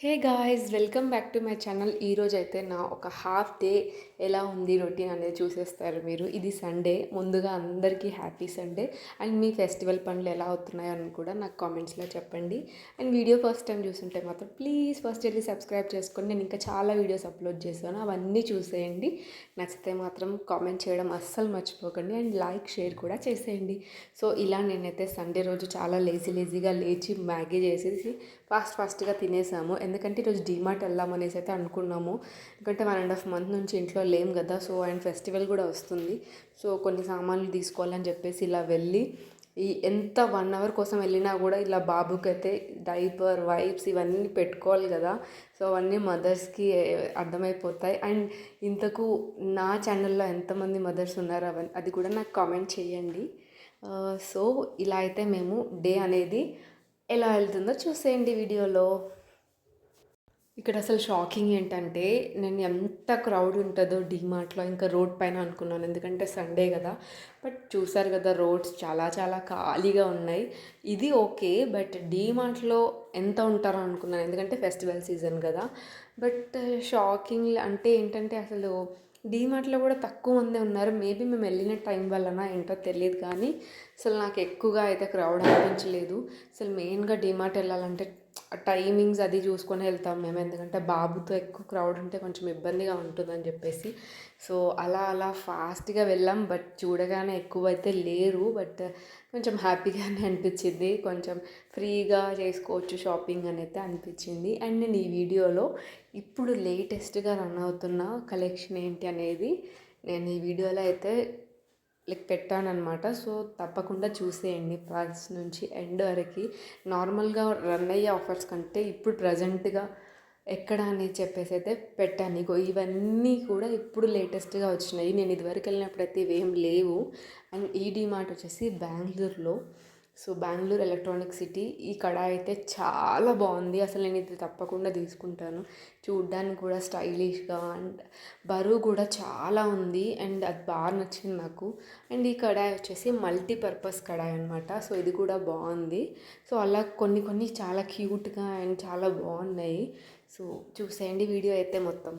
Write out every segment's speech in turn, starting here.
Hey guys welcome back to my channel ఈరోజు అయితే నా ఒక హాఫ్ డే ఎలా ఉంది రొటీన్ అనేది చూసేస్తారు మీరు. ఇది సండే ముందుగా అందరికీ హ్యాపీ సండే అండ్ మీ ఫెస్టివల్ పనులు ఎలా అవుతున్నాయో అని కూడా నాకు కామెంట్స్లో చెప్పండి. అండ్ వీడియో ఫస్ట్ టైం చూస్తుంటే మాత్రం ప్లీజ్ ఫస్ట్ వెళ్ళి సబ్స్క్రైబ్ చేసుకోండి నేను ఇంకా చాలా వీడియోస్ అప్లోడ్ చేశాను. అవన్నీ చూసేయండి. నచ్చితే మాత్రం కామెంట్ చేయడం అస్సలు మర్చిపోకండి. అండ్ లైక్ షేర్ కూడా చేసేయండి. సో ఇలా నేనైతే సండే రోజు చాలా లేజీ లేజీగా లేచి మ్యాగీ చేసేసి ఫాస్ట్ ఫాస్ట్గా తినేసాము. ఎందుకంటే ఈరోజు డీమార్ట్ వెళ్దాం అనేసి అయితే అనుకున్నాము. ఎందుకంటే వన్ అండ్ హాఫ్ మంత్ నుంచి ఇంట్లో లేం కదా సో అండ్ ఫెస్టివల్ కూడా వస్తుంది. సో కొన్ని సామాన్లు తీసుకోవాలని చెప్పేసి ఇలా వెళ్ళి ఈ ఎంత వన్ అవర్ కోసం వెళ్ళినా కూడా ఇలా బాబుకి అయితే డైపర్ వైప్స్ ఇవన్నీ పెట్టుకోవాలి కదా. సో అవన్నీ మదర్స్కి అర్థమైపోతాయి. అండ్ ఇంతకు నా ఛానల్లో ఎంతమంది మదర్స్ ఉన్నారో అవన్నీ అది కూడా నాకు కామెంట్ చేయండి. సో ఇలా అయితే మేము డే అనేది ఎలా వెళ్తుందో చూసేయండి వీడియోలో. ఇక్కడ అసలు షాకింగ్ ఏంటంటే నేను ఎంత క్రౌడ్ ఉంటుందో డీమార్ట్లో ఇంకా రోడ్ పైన అనుకున్నాను. ఎందుకంటే సండే కదా. బట్ చూసారు కదా రోడ్స్ చాలా చాలా ఖాళీగా ఉన్నాయి. ఇది ఓకే బట్ డీమార్ట్లో ఎంత ఉంటారో అనుకున్నాను. ఎందుకంటే ఫెస్టివల్ సీజన్ కదా. బట్ షాకింగ్ అంటే ఏంటంటే అసలు డీమార్ట్లో కూడా తక్కువ మందే ఉన్నారు. మేబీ మేము వెళ్ళిన టైం వలన ఏంటో తెలియదు కానీ అసలు నాకు ఎక్కువగా అయితే క్రౌడ్ అనిపించలేదు. అసలు మెయిన్గా డీమార్ట్ వెళ్ళాలంటే టైమింగ్స్ అది చూసుకొని వెళ్తాం మేము. ఎందుకంటే బాబుతో ఎక్కువ క్రౌడ్ ఉంటే కొంచెం ఇబ్బందిగా ఉంటుందని చెప్పేసి. సో అలా అలా ఫాస్ట్గా వెళ్ళాం. బట్ చూడగానే ఎక్కువ అయితే లేరు. బట్ కొంచెం హ్యాపీగానే అనిపించింది. కొంచెం ఫ్రీగా చేసుకోవచ్చు షాపింగ్ అని అయితే అనిపించింది. అండ్ నేను ఈ వీడియోలో ఇప్పుడు లేటెస్ట్గా రన్ అవుతున్న కలెక్షన్ ఏంటి అనేది నేను ఈ వీడియోలో అయితే లైక్ పెట్టానమాట సో తప్పకుండా చూసేయండి. ఫస్ట్ నుంచి ఎండ్ వరకు నార్మల్గా రన్ అయ్యే ఆఫర్స్ కంటే ఇప్పుడు ప్రజెంట్గా ఎక్కడ అని చెప్పేసి అయితే పెట్టాను. ఇగో ఇవన్నీ కూడా ఇప్పుడు లేటెస్ట్గా వచ్చినాయి. నేను ఇదివరకు వెళ్ళినప్పుడు అయితే ఇవేం లేవు. అండ్ ఈ డిమార్ట్ వచ్చేసి బెంగళూరులో సో బెంగళూరు ఎలక్ట్రానిక్ సిటీ ఈ కడాయి అయితే చాలా బాగుంది. అసలు నేను ఇది తప్పకుండా తీసుకుంటాను. చూడ్డానికి కూడా స్టైలిష్గా అండ్ బరువు కూడా చాలా ఉంది. అండ్ అది బాగా నచ్చింది నాకు. అండ్ ఈ కడాయి వచ్చేసి మల్టీపర్పస్ కడాయి అనమాట సో ఇది కూడా బాగుంది. సో అలా కొన్ని కొన్ని చాలా క్యూట్గా అండ్ చాలా బాగున్నాయి. సో చూసేయండి వీడియో అయితే మొత్తం.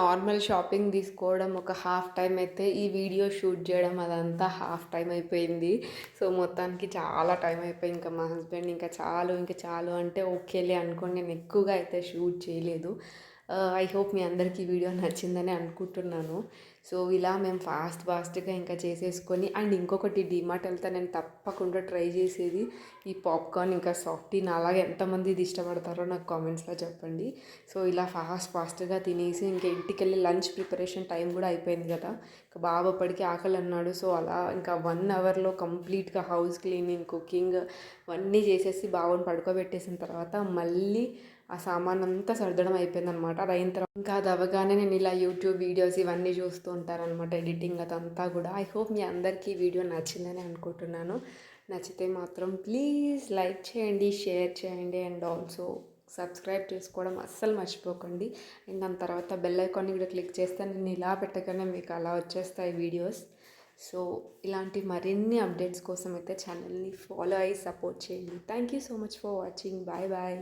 నార్మల్ షాపింగ్ తీసుకోవడం ఒక హాఫ్ టైం అయితే ఈ వీడియో షూట్ చేయడం అదంతా హాఫ్ టైం అయిపోయింది. సో మొత్తానికి చాలా టైం అయిపోయింది. ఇంకా మా హస్బెండ్ ఇంకా చాలు ఇంకా చాలు అంటే ఓకేలే అనుకోండి నేను ఎక్కువగా అయితే షూట్ చేయలేదు. ఐ హోప్ మీ అందరికీ వీడియో నచ్చిందని అనుకుంటున్నాను. సో ఇలా మేము ఫాస్ట్ ఫాస్ట్గా ఇంకా చేసేసుకొని అండ్ ఇంకొకటి డిమార్ట్ వెళ్తే నేను తప్పకుండా ట్రై చేసేది ఈ పాప్కార్న్ ఇంకా సాఫ్టీ అలాగే ఎంతమంది ఇది ఇష్టపడతారో నాకు కామెంట్స్లో చెప్పండి. సో ఇలా ఫాస్ట్ ఫాస్ట్గా తినేసి ఇంకా ఇంటికి వెళ్ళి లంచ్ ప్రిపరేషన్ టైం కూడా అయిపోయింది కదా. ఇంకా బాబు అప్పటికి ఆకలి అన్నాడు. సో అలా ఇంకా వన్ అవర్లో కంప్లీట్గా హౌస్ క్లీనింగ్ కుకింగ్ అన్నీ చేసేసి బాబుని పడుకోబెట్టేసిన తర్వాత మళ్ళీ ఆ సామాన్ అంతా సర్దడం అయిపోయిందనమాట. అది అయిన తర్వాత ఇంకా అది అవ్వగానే నేను ఇలా యూట్యూబ్ వీడియోస్ ఇవన్నీ చూస్తూ ఉంటారనమాట ఎడిటింగ్ అదంతా కూడా. ఐ హోప్ మీ అందరికీ ఈ వీడియో నచ్చిందని అనుకుంటున్నాను. నచ్చితే మాత్రం ప్లీజ్ లైక్ చేయండి షేర్ చేయండి అండ్ ఆల్సో సబ్స్క్రైబ్ చేసుకోవడం అస్సలు మర్చిపోకండి. అండ్ దాని తర్వాత బెల్ ఐకాన్ని కూడా క్లిక్ చేస్తే నేను ఇలా పెట్టగానే మీకు అలా వచ్చేస్తాయి వీడియోస్ సో ఇలాంటి మరిన్ని అప్డేట్స్ కోసం అయితే ఛానల్ని ఫాలో అయ్యి సపోర్ట్ చేయండి. Thank you so much for watching bye bye